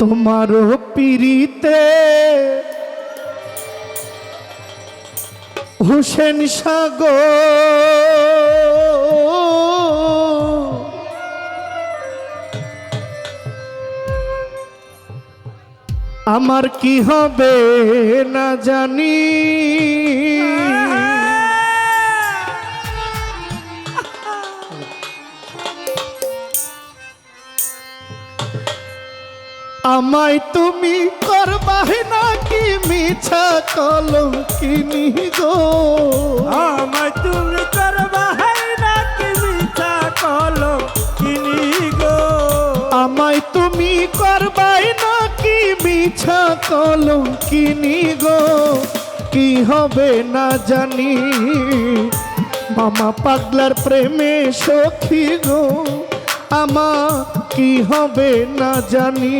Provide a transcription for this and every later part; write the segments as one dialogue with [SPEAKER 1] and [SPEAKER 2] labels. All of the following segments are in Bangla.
[SPEAKER 1] তোমারও পিড়িতে হুসেন সাগর। আমার কি হবে না জানি। আমায় তুমি করবাহে নাকি মিছা কলম কিনি গো
[SPEAKER 2] আমায় তুমি করবা হাই না কি মিঠা কলম কিনি গো
[SPEAKER 1] আমায় তুমি করবাই নাকি মিছা কলম কিনি গো কি হবে না জানি। মামা পাগলার প্রেমে সখী গো। আমার কি হবে না জানি।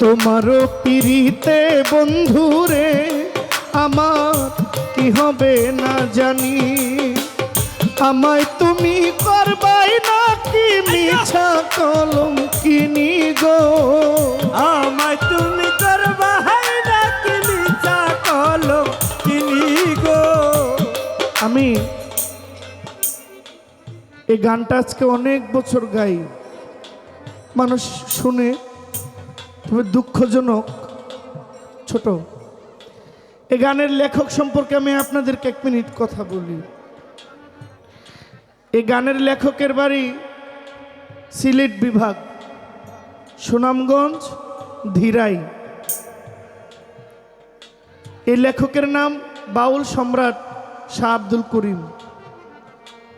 [SPEAKER 1] তোমারও পিড়িতে বন্ধুরে আমার কি হবে না জানি। আমায় তুমি করবাই নাকি মিছা কলম কিনি গো?
[SPEAKER 2] আমায় তুমি করবা হাই না কি মিঠা কলম কিনি গো?
[SPEAKER 1] আমি এই গানটা আজকে অনেক বছর গাই। মানুষ শুনে তবে দুঃখজনক, ছোট। এই গানের লেখক সম্পর্কে আমি আপনাদেরকে এক মিনিট কথা বলি। এই গানের লেখকের বাড়ি সিলেট বিভাগ, সুনামগঞ্জ, ধীরাই। এই লেখকের নাম বাউল সম্রাট শাহ আব্দুল করিম,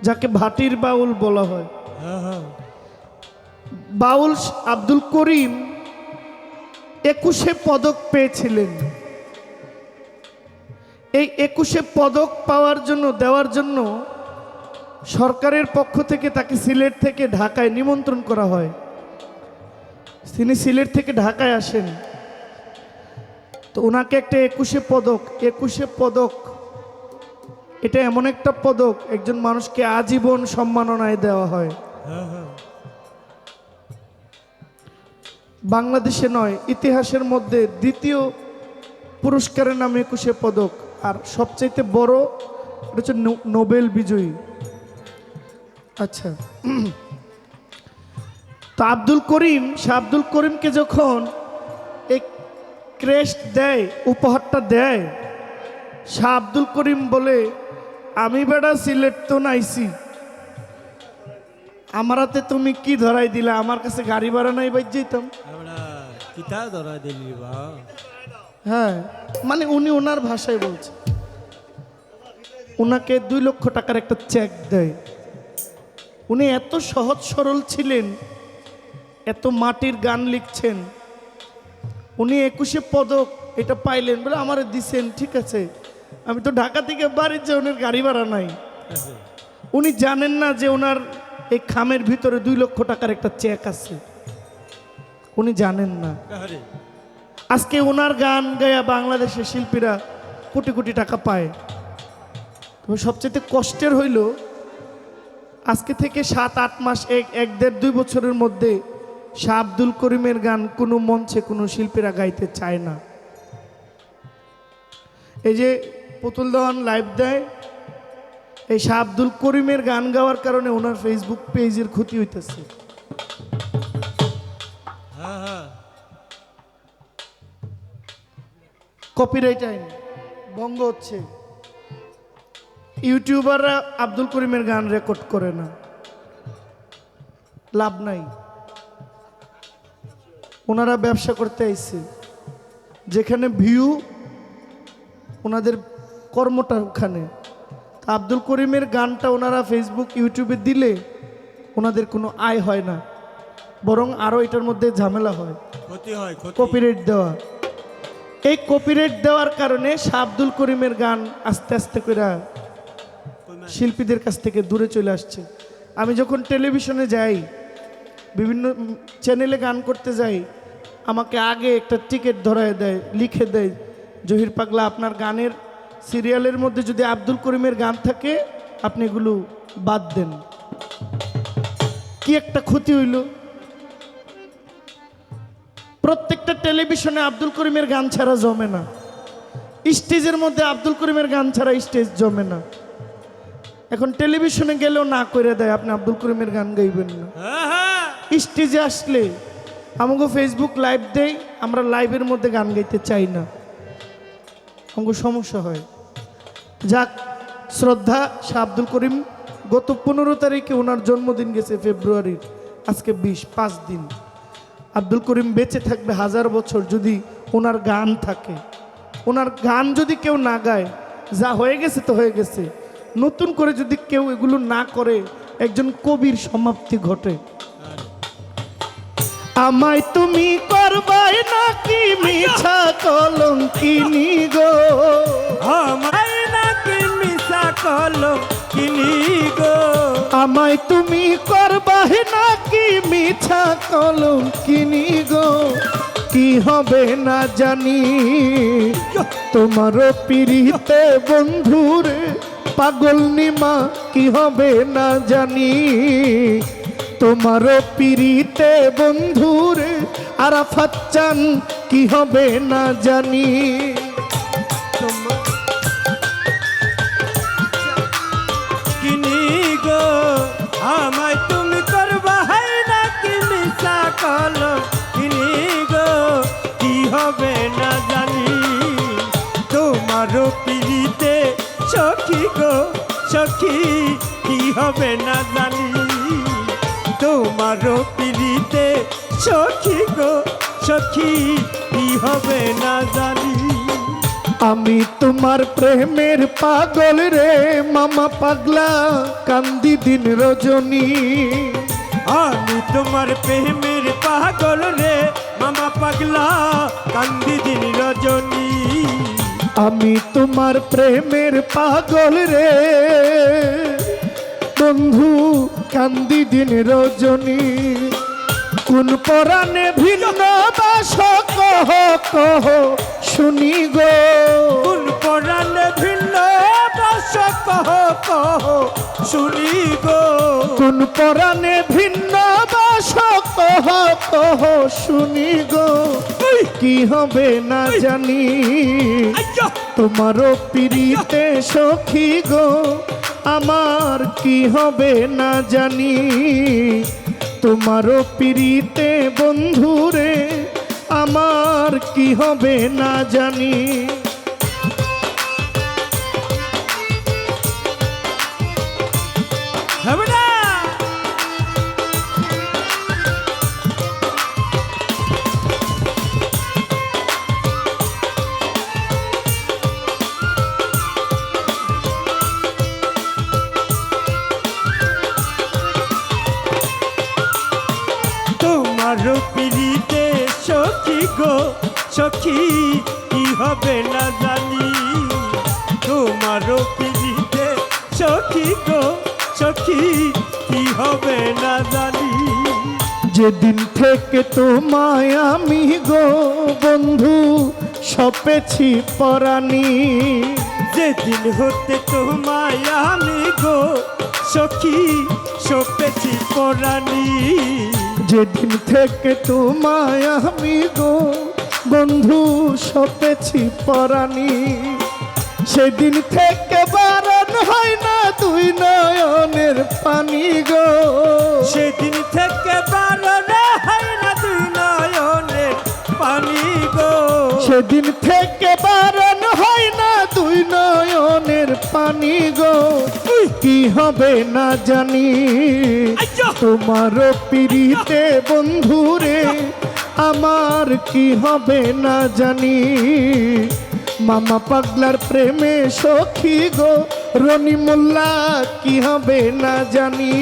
[SPEAKER 1] যাকে ভাটির বাউল বলা হয়। বাউল আব্দুল করিম একুশে পদক পেয়েছিলেন। এই একুশে পদক পাওয়ার জন্য, দেওয়ার জন্য সরকারের পক্ষ থেকে তাকে সিলেট থেকে ঢাকায় নিমন্ত্রণ করা হয়। তিনি সিলেট থেকে ঢাকায় আসেন। তো ওনাকে একটা একুশে পদক একুশে পদক, এটা এমন একটা পদক, একজন মানুষকে আজীবন সম্মাননায় দেওয়া হয়। বাংলাদেশে নয়, ইতিহাসের মধ্যে দ্বিতীয় পুরস্কারের নাম একুশে পদক। আর সবচাইতে বড়, এটা হচ্ছে নোবেল বিজয়ী। আচ্ছা। তো আব্দুল করিম, সে আব্দুল করিমকে যখন এই ক্রেস্ট দেয়, উপহারটা দেয় শাহ আব্দুল করিম বলে, আমি বেড়া সিলেট তো নাইছি। আমার হাতে তুমি কি ধরাই দিলা? আমার কাছে গাড়ি ভাড়া নাই বাইর যেতাম।
[SPEAKER 2] কিতা ধরা দিলি বা?
[SPEAKER 1] হ্যাঁ মানে উনি ওনার ভাষায় বলছে। ওনাকে দুই লক্ষ টাকার একটা চেক দেয়। উনি এত সহজ সরল ছিলেন এত মাটির গান লিখছেন। উনি একুশে পদক এটা পাইলেন বলে আমার দিছেন ঠিক আছে। আমি তো ঢাকা থেকে বাড়ির যে ওনার গাড়ি ভাড়া নাই। উনি জানেন না যে ওনার এই খামের ভিতরে দুই লক্ষ টাকার একটা চেক আছে। উনি জানেন না। আজকে ওনার গান গায়া বাংলাদেশের শিল্পীরা কোটি কোটি টাকা পায়। তো সবচেয়ে কষ্টের হইল আজকে থেকে সাত আট মাস এক এক দেড় দুই বছরের মধ্যে শাহ আব্দুল করিমের গান কোনো মঞ্চে কোনো শিল্পীরা গাইতে চায় না। এই যে পুতুল দেওয়ান লাইভ দেয় এই শাহ আব্দুল করিমের গান গাওয়ার কারণে ওনার ফেসবুক পেজের ক্ষতি হইতেছে। কপিরাইট আইন বঙ্গ হচ্ছে। ইউটিউবাররা আব্দুল করিমের গান রেকর্ড করে না। লাভ নাই। ওনারা ব্যবসা করতে আইছে। যেখানে ভিউ ওনাদের কর্মটা ওখানে। আব্দুল করিমের গানটা ওনারা ফেসবুক ইউটিউবে দিলে ওনাদের কোনো আয় হয় না বরং আরও এটার মধ্যে ঝামেলা হয়।
[SPEAKER 2] ক্ষতি হয়
[SPEAKER 1] কপিরাইট দেওয়া। এই কপিরাইট দেওয়ার কারণে শাহ আব্দুল করিমের গান আস্তে আস্তে করে শিল্পীদের কাছ থেকে দূরে চলে আসছে। আমি যখন টেলিভিশনে যাই বিভিন্ন চ্যানেলে গান করতে যাই আমাকে আগে একটা টিকিট ধরায় দেয় লিখে দেয় জহির পাগলা আপনার গানের সিরিয়ালের মধ্যে যদি আব্দুল করিমের গান থাকে, আপনি এগুলো বাদ দেন। কি একটা ক্ষতি হইল? প্রত্যেকটা টেলিভিশনে আব্দুল করিমের গান ছাড়া জমে না। স্টেজের মধ্যে আব্দুল করিমের গান ছাড়া স্টেজ জমে না। এখন টেলিভিশনে গেলেও না করে দেয়, আপনি আব্দুল করিমের গান গাইবেন না। স্টেজে আসলে আমাকে ফেসবুক লাইভ দেয় আমরা লাইভের মধ্যে গান গাইতে চাই না। আমাকে সমস্যা হয়। যাক, শ্রদ্ধা শাহ আব্দুল করিম গত পনেরো তারিখে ওনার জন্মদিন গেছে ফেব্রুয়ারির, আজকে বিশ, পাঁচ দিন। আব্দুল করিম বেঁচে থাকবে হাজার বছর যদি ওনার গান থাকে। ওনার গান যদি কেউ না গায়, যা হয়ে গেছে তো হয়ে গেছে। নতুন করে যদি কেউ এগুলো না করে, একজন কবির সমাপ্তি ঘটে। আমায় তুমি করবাই নাকি মিছা কলঙ্কিনি গো?
[SPEAKER 2] আমায় নাকি মিশা কলম কিনি গো?
[SPEAKER 1] আমায় তুমি করবাই নাকি মিছা কলঙ্কিনি গো? কি হবে না জানি? তোমার পিড়িতে বন্ধুরে পাগল নিমা কি হবে না জানি? তোমার পিড়িতে বন্ধুরে আরাফাত চান, কি হবে না জানি।
[SPEAKER 2] কিনি গো আমায় তুমি করবা, হাই নাকি মিশা কলম কিনি গো কি হবে না জানি। তোমারও পিড়িতে সখী গো, সখী, কি হবে না জানি। তোমারও পিড়িতে সখী গো সখী কি হবে না জানি।
[SPEAKER 1] আমি তোমার প্রেমের পাগল রে মামা পাগলা কান্দি দিন রজনী।
[SPEAKER 2] আমি তোমার প্রেমের পাগল রে মামা পাগলা কান্দি দিন রজনী।
[SPEAKER 1] আমি তোমার প্রেমের পাগল রে বন্ধু কান্দি দিন রজনী। কোন পরাণে ভিন্ন বাস কহ কহ শুনি গো।
[SPEAKER 2] কোন পরাণে ভিন্ন বস কহ কহ শুনি গো।
[SPEAKER 1] কোন পরাণে ভিন্ন বাস কহ কহ শুনি গো। কি হবে না জানি! তোমারও পিড়িতে সখী গো। আমার কি হবে না জানি। তোমারও পিড়িতে বন্ধুরে আমার কি হবে না জানি।
[SPEAKER 2] সখী গো সখী কি হবে না জানি।
[SPEAKER 1] যেদিন থেকে তোমায় আমি গো বন্ধু সপেছি পরাণী।
[SPEAKER 2] যেদিন হতে তোমায় আমি গো সখী সপেছি পরাণী।
[SPEAKER 1] যেদিন থেকে তোমায় আমি গো বন্ধু সপেছি পরাণী। সেদিন থেকে বারণ হয় না দুই নয়নের পানি গো।
[SPEAKER 2] সেদিন থেকে বারণে হয় না দুই নয়নের পানি গো।
[SPEAKER 1] সেদিন থেকে বারণ হয় না দুই নয়নের পানি গো। কি হবে না জানি
[SPEAKER 2] আইয়ো!
[SPEAKER 1] তোমার পিড়িতে বন্ধুরে আমার কি হবে না জানি। মামা পাগলার প্রেমে সখী গো রনি মোল্লা কি হবে না জানি।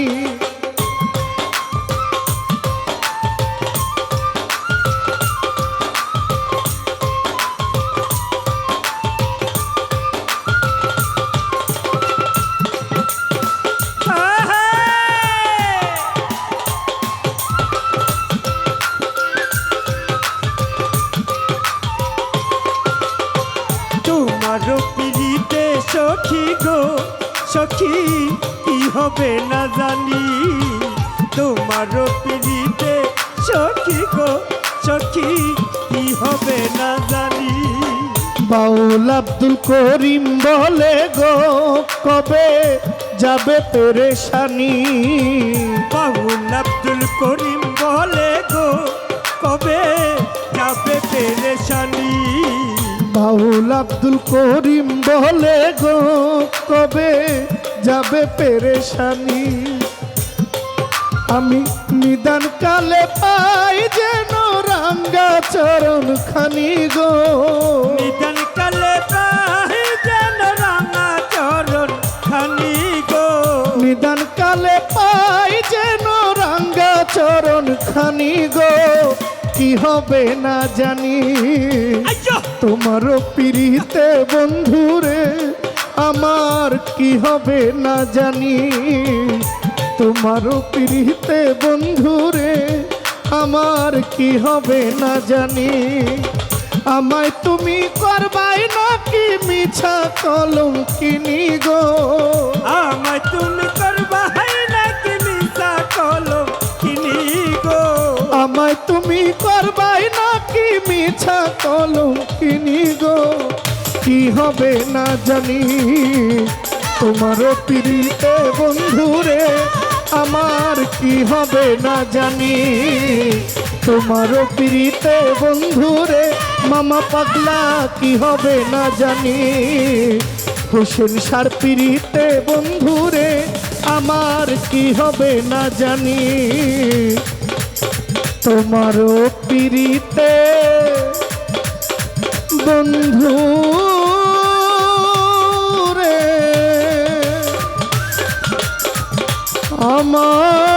[SPEAKER 2] হবে না জানি। তোমার পিড়িতে সখী গো সখী কি হবে না জানি।
[SPEAKER 1] বাউল আব্দুল করিম বলে গো কবে যাবে পেরেশানি?
[SPEAKER 2] বাবুল আব্দুল করিম বলে গো কবে যাবে পেরেশানি?
[SPEAKER 1] বাউল আব্দুল করিম বলে গো কবে যাবে পেরেশানি। আমি নিদান কালে পাই যেন রাঙ্গা চরণ খানি গো।
[SPEAKER 2] নিদান কালে পাহি যেন রাঙা চরণ খানি গো।
[SPEAKER 1] নিদান কালে পাই যেন রাঙ্গা চরণ খানি গো। কি হবে না জানি।
[SPEAKER 2] আইয়ো!
[SPEAKER 1] তোমারও পিড়িতে বন্ধুরে আমার কি হবে না জানি। তোমারও পিড়িতে বন্ধুরে আমার কি হবে না জানি। আমায় তুমি করবাই নাকি মিছা কলম কিনি গো?
[SPEAKER 2] আমায় তুমি করবা হাই নাকি মিশা কলম কিনি গো?
[SPEAKER 1] আমায় তুমি করবাই নাকি মিছা কলম কিনি গো? কি হবে না জানি। তোমারও পিড়িতে বন্ধুরে, আমার কি হবে না জানি। তোমারও পিড়িতে বন্ধুরে, মামা পাগলা কি হবে না জানি। হোসেন সার পিড়িতে বন্ধুরে, আমার কি হবে না জানি। তোমারও পিড়িতে বন্ধু আমার